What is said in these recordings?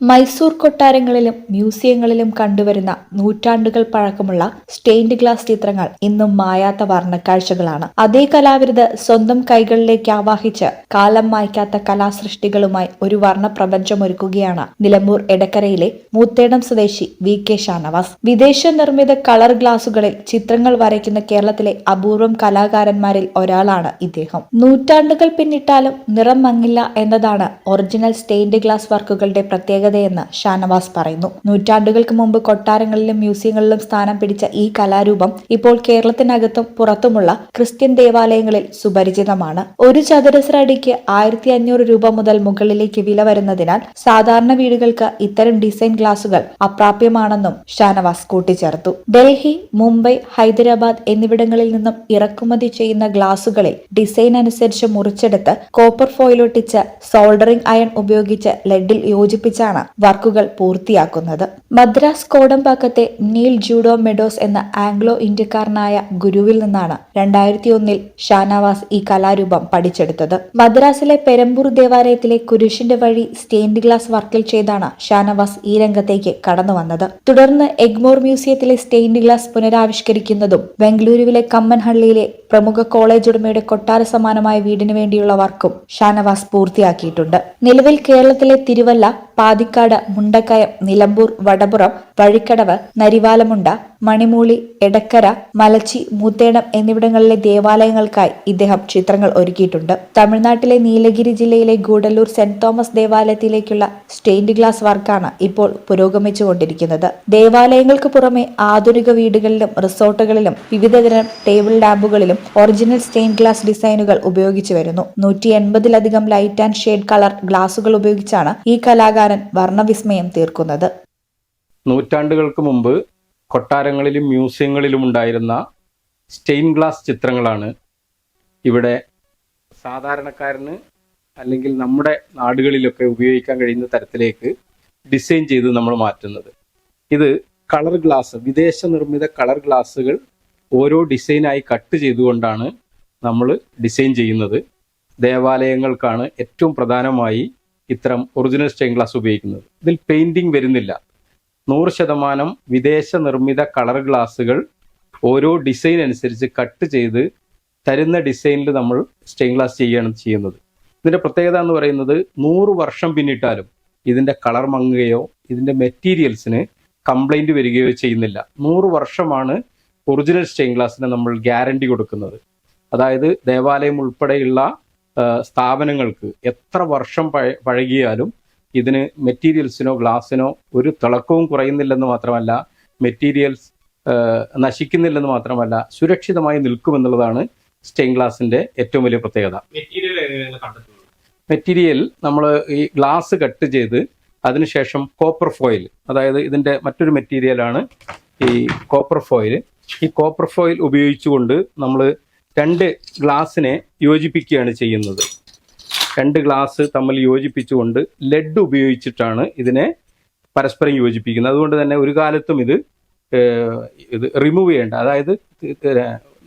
മൈസൂർ കൊട്ടാരങ്ങളിലും മ്യൂസിയങ്ങളിലും കണ്ടുവരുന്ന നൂറ്റാണ്ടുകൾ പഴക്കമുള്ള സ്റ്റെയിൻഡ് ഗ്ലാസ് ചിത്രങ്ങൾ ഇന്നും മായാത്ത വർണക്കാഴ്ചകളാണ്. അതേ കലാവിരുത് സ്വന്തം കൈകളിലേക്ക് ആവാഹിച്ച് കാലം മായ്ക്കാത്ത കലാസൃഷ്ടികളുമായി ഒരു വർണ പ്രപഞ്ചമൊരുക്കുകയാണ് നിലമ്പൂർ എടക്കരയിലെ മൂത്തേടം സ്വദേശി വി കെ ഷാനവാസ്. വിദേശ നിർമ്മിത കളർ ഗ്ലാസുകളിൽ ചിത്രങ്ങൾ വരയ്ക്കുന്ന കേരളത്തിലെ അപൂർവം കലാകാരന്മാരിൽ ഒരാളാണ് ഇദ്ദേഹം. നൂറ്റാണ്ടുകൾ പിന്നിട്ടാലും നിറം മങ്ങില്ല എന്നതാണ് ഒറിജിനൽ സ്റ്റെയിൻഡ് ഗ്ലാസ് വർക്കുകളുടെ പ്രത്യേകതയെന്ന് ഷാനവാസ് പറയുന്നു. നൂറ്റാണ്ടുകൾക്ക് മുമ്പ് കൊട്ടാരങ്ങളിലും മ്യൂസിയങ്ങളിലും സ്ഥാനം പിടിച്ച ഈ കലാരൂപം ഇപ്പോൾ കേരളത്തിനകത്തും പുറത്തുമുള്ള ക്രിസ്ത്യൻ ദേവാലയങ്ങളിൽ സുപരിചിതമാണ്. ഒരു ചതുരശ്ര അടിക്ക് ആയിരത്തി അഞ്ഞൂറ് രൂപ മുതൽ മുകളിലേക്ക് വില വരുന്നതിനാൽ സാധാരണ വീടുകൾക്ക് ഇത്തരം ഡിസൈൻ ഗ്ലാസുകൾ അപ്രാപ്യമാണെന്നും ഷാനവാസ് കൂട്ടിച്ചേർത്തു. ഡൽഹി മുംബൈ ഹൈദരാബാദ് എന്നിവിടങ്ങളിൽ നിന്നും ഇറക്കുമതി ചെയ്യുന്ന ഗ്ലാസുകളിൽ ഡിസൈൻ അനുസരിച്ച് മുറിച്ചെടുത്ത് കോപ്പർ ഫോയിലൊട്ടിച്ച് സോൾഡറിംഗ് അയൺ ഉപയോഗിച്ച് ലെഡിൽ യോജിപ്പിച്ചാണ് വർക്കുകൾ പൂർത്തിയാക്കുന്നത്. മദ്രാസ് കോടമ്പാക്കത്തെ നീൽ ജൂഡോ മെഡോസ് എന്ന ആംഗ്ലോ ഇന്ത്യക്കാരനായ ഗുരുവിൽ നിന്നാണ് രണ്ടായിരത്തി ഒന്നിൽ ഷാനവാസ് ഈ കലാരൂപം പഠിച്ചെടുത്തത്. മദ്രാസിലെ പെരമ്പൂർ ദേവാലയത്തിലെ കുരിശിന്റെ വഴി സ്റ്റെയിൻഡ് ഗ്ലാസ് വർക്കിൽ ചെയ്താണ് ഷാനവാസ് ഈ രംഗത്തേക്ക് കടന്നു വന്നത്. തുടർന്ന് എഗ്മോർ മ്യൂസിയത്തിലെ സ്റ്റെയിൻഡ് ഗ്ലാസ് പുനരാവിഷ്കരിക്കുന്നതും ബംഗളൂരുവിലെ കമ്മൻഹള്ളിയിലെ പ്രമുഖ കോളേജ് ഉടമയുടെ കൊട്ടാര സമാനമായ വീടിനു വേണ്ടിയുള്ള വർക്കും ഷാനവാസ് പൂർത്തിയാക്കിയിട്ടുണ്ട്. നിലവിൽ കേരളത്തിലെ തിരുവല്ല പാതിക്കാട് മുണ്ടക്കയം നിലമ്പൂർ വടപുറം വഴിക്കടവ് നരിവാലമുണ്ട മണിമൂളി എടക്കര മലച്ചി മൂത്തേടം എന്നിവിടങ്ങളിലെ ദേവാലയങ്ങൾക്കായി ഇദ്ദേഹം ചിത്രങ്ങൾ ഒരുക്കിയിട്ടുണ്ട്. തമിഴ്നാട്ടിലെ നീലഗിരി ജില്ലയിലെ ഗൂഡല്ലൂർ സെന്റ് തോമസ് ദേവാലയത്തിലേക്കുള്ള സ്റ്റെയിൻഡ് ഗ്ലാസ് വർക്കാണ് ഇപ്പോൾ പുരോഗമിച്ചുകൊണ്ടിരിക്കുന്നത്. ദേവാലയങ്ങൾക്ക് പുറമെ ആധുനിക വീടുകളിലും റിസോർട്ടുകളിലും വിവിധതരം ടേബിൾ ലാമ്പുകളിലും ഒറിജിനൽ സ്റ്റെയിൻഡ് ഗ്ലാസ് ഡിസൈനുകൾ ഉപയോഗിച്ചു വരുന്നു. നൂറ്റി എൺപതിലധികം ലൈറ്റ് ആൻഡ് ഷെയ്ഡ് കളർ ഗ്ലാസുകൾ ഉപയോഗിച്ചാണ് ഈ കലാകാരൻ വർണവിസ്മയം തീർക്കുന്നത്. നൂറ്റാണ്ടുകൾക്ക് മുമ്പ് കൊട്ടാരങ്ങളിലും മ്യൂസിയങ്ങളിലും ഉണ്ടായിരുന്ന സ്റ്റെയിൻ ഗ്ലാസ് ചിത്രങ്ങളാണ് ഇവിടെ സാധാരണക്കാരന് അല്ലെങ്കിൽ നമ്മുടെ നാടുകളിലൊക്കെ ഉപയോഗിക്കാൻ കഴിയുന്ന തരത്തിലേക്ക് ഡിസൈൻ ചെയ്ത് നമ്മൾ മാറ്റുന്നത്. ഇത് കളർ ഗ്ലാസ് വിദേശ നിർമ്മിത കളർ ഗ്ലാസ്സുകൾ ഓരോ ഡിസൈനായി കട്ട് ചെയ്തുകൊണ്ടാണ് നമ്മൾ ഡിസൈൻ ചെയ്യുന്നത്. ദേവാലയങ്ങൾക്കാണ് ഏറ്റവും പ്രധാനമായി ഇത്തരം ഒറിജിനൽ സ്റ്റെയിൻ ഗ്ലാസ് ഉപയോഗിക്കുന്നത്. ഇതിൽ പെയിന്റിംഗ് വരുന്നില്ല. നൂറ് ശതമാനം വിദേശ നിർമ്മിത കളർ ഗ്ലാസ്സുകൾ ഓരോ ഡിസൈൻ അനുസരിച്ച് കട്ട് ചെയ്ത് തരുന്ന ഡിസൈനിൽ നമ്മൾ സ്റ്റെയിൻ ഗ്ലാസ് ചെയ്യുകയാണ് ചെയ്യുന്നത്. ഇതിന്റെ പ്രത്യേകത എന്ന് പറയുന്നത് നൂറ് വർഷം പിന്നിട്ടാലും ഇതിന്റെ കളർ മങ്ങുകയോ ഇതിന്റെ മെറ്റീരിയൽസിന് കംപ്ലൈന്റ് വരികയോ ചെയ്യുന്നില്ല. നൂറ് വർഷമാണ് ഒറിജിനൽ സ്റ്റെയിൻ ഗ്ലാസ്സിന് നമ്മൾ ഗ്യാരണ്ടി കൊടുക്കുന്നത്. അതായത് ദേവാലയം ഉൾപ്പെടെയുള്ള സ്ഥാപനങ്ങൾക്ക് എത്ര വർഷം പഴ- പഴകിയാലും ഇതിന് മെറ്റീരിയൽസിനോ ഗ്ലാസിനോ ഒരു തിളക്കവും കുറയുന്നില്ലെന്ന് മാത്രമല്ല മെറ്റീരിയൽസ് നശിക്കുന്നില്ലെന്ന് മാത്രമല്ല സുരക്ഷിതമായി നിൽക്കുമെന്നുള്ളതാണ് സ്റ്റെയിൻ ഗ്ലാസിന്റെ ഏറ്റവും വലിയ പ്രത്യേകത. മെറ്റീരിയൽ നമ്മൾ ഈ ഗ്ലാസ് കട്ട് ചെയ്ത് അതിനുശേഷം കോപ്പർ ഫോയിൽ അതായത് ഇതിന്റെ മറ്റൊരു മെറ്റീരിയലാണ് ഈ കോപ്പർ ഫോയിൽ. ഈ കോപ്പർ ഫോയിൽ ഉപയോഗിച്ചുകൊണ്ട് നമ്മൾ രണ്ട് ഗ്ലാസ്സിനെ യോജിപ്പിക്കുകയാണ് ചെയ്യുന്നത്. രണ്ട് ഗ്ലാസ് തമ്മിൽ യോജിപ്പിച്ചുകൊണ്ട് ലെഡ് ഉപയോഗിച്ചിട്ടാണ് ഇതിനെ പരസ്പരം യോജിപ്പിക്കുന്നത്. അതുകൊണ്ട് തന്നെ ഒരു കാലത്തും ഇത് ഇത് റിമൂവ് ചെയ്യേണ്ട അതായത്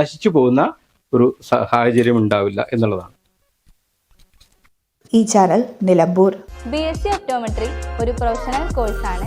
നശിച്ചു പോകുന്ന ഒരു സാഹചര്യം ഉണ്ടാവില്ല എന്നുള്ളതാണ്. ഈ channel Nilambur. B S C optometry ഒരു പ്രൊഫഷണൽ കോഴ്സാണ്